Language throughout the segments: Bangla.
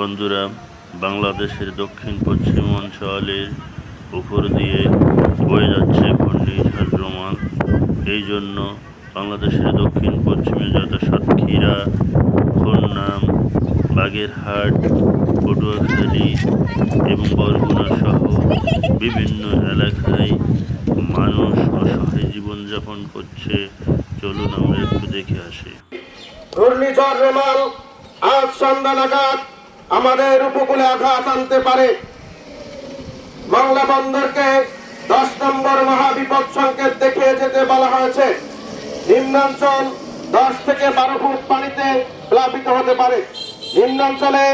বন্ধুরা, বাংলাদেশের দক্ষিণ পশ্চিম অঞ্চলের উপর দিয়ে বয়ে যাচ্ছে ঘূর্ণিঝড় রোমান এই জন্য বাংলাদেশের দক্ষিণ পশ্চিমে যত সাতক্ষীরা, খুলনাম, বাগেরহাট, পটুয়াখালী এবং বরগুনা সহ বিভিন্ন এলাকায় মানুষ অসহায় জীবনযাপন করছে। চলুন আমরা একটু দেখে আসি। ঘূর্ণিঝড় রেমাল আজ সন্ধ্যা নাগাদ আমাদের উপকূলে আঘাত আনতে পারে। বাংলা বন্দরকে দশ নম্বর মহাবিপদ সংকেত দেখিয়ে যেতে বলা হয়েছে। নিম্নাঞ্চল দশ থেকে বারো ফুট পানিতে প্লাবিত হতে পারে। নিম্নাঞ্চলে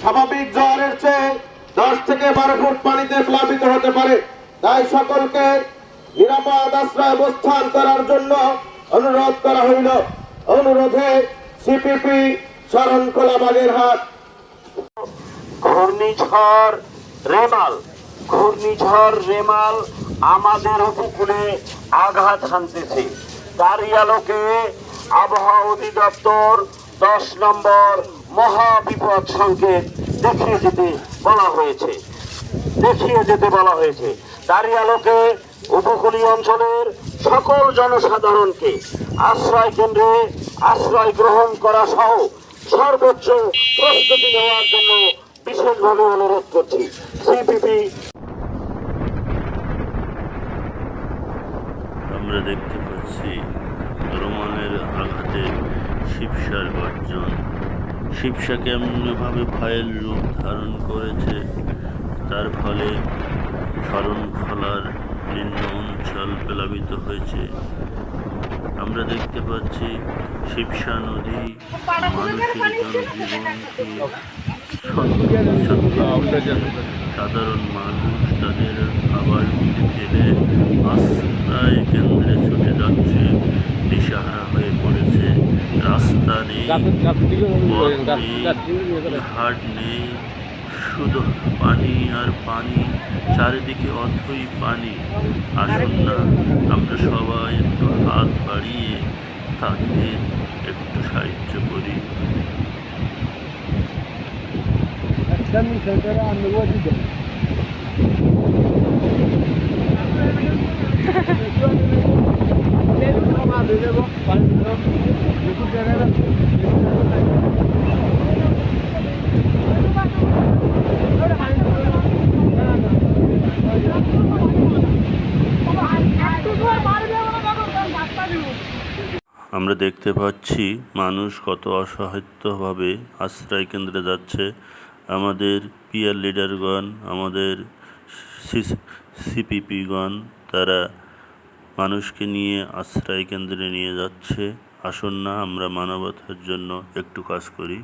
স্বাভাবিক জোয়ারের চেয়ে দশ থেকে বারো ফুট পানিতে প্লাবিত হতে পারে। তাই সকলকে নিরাপদ আশ্রয় অবস্থান করার জন্য অনুরোধ করা হইল। অনুরোধে সিপিপি শরণখোলা বাগেরহাট। ঘূর্ণিঝড় রেমাল ঘূর্ণিঝড় রেমাল আমাদের উপকূলে আঘাত হানতেছে। তারই আলোকে আবহাওয়া অধিদপ্তর দশ নম্বর মহাবিপদ সংকেত দেখিয়ে যেতে বলা হয়েছে। দেখিয়ে যেতে বলা হয়েছে। তারই আলোকে উপকূলীয় অঞ্চলের সকল জনসাধারণকে আশ্রয় কেন্দ্রে আশ্রয় গ্রহণ করা সহ সর্বোচ্চ প্রস্তুতি নেওয়ার জন্য বিশেষভাবে অনুরোধ করছি। সিপিপি আমরা দেখতে পাচ্ছি রোমানের আঘাতে শিবসার গর্জন। শিবসা কেমনভাবে ভয়ের রূপ ধারণ করেছে তার ফলে শরণখলার নিম্ন অঞ্চল প্লাবিত হয়েছে। আমরা দেখতে পাচ্ছি শিবসা নদী মানুষের জনজীবনকে সাধারণ মানুষ তাদের খাবার ফেলে আশ্রয় কেন্দ্রে ছুটে যাচ্ছে, দিশাহারা হয়ে পড়েছে। রাস্তা নেই, ঘাট নেই, শুধু পানি আর পানি, চারিদিকে অথই পানি। আসুন না, আমরা সবাই একটু হাত বাড়িয়ে তাদের একটু সাহায্য করি আমরা দেখতে পাচ্ছি মানুষ কত অসহায়ত্বভাবে আশ্রয় কেন্দ্রে যাচ্ছে। আমাদের পিয়ার লিডারগণ, আমাদের সিপিপিগণ, তারা মানুষকে নিয়ে আশ্রয় কেন্দ্রে নিয়ে যাচ্ছে। আসুন না, আমরা মানবতার জন্য একটু কাজ করি।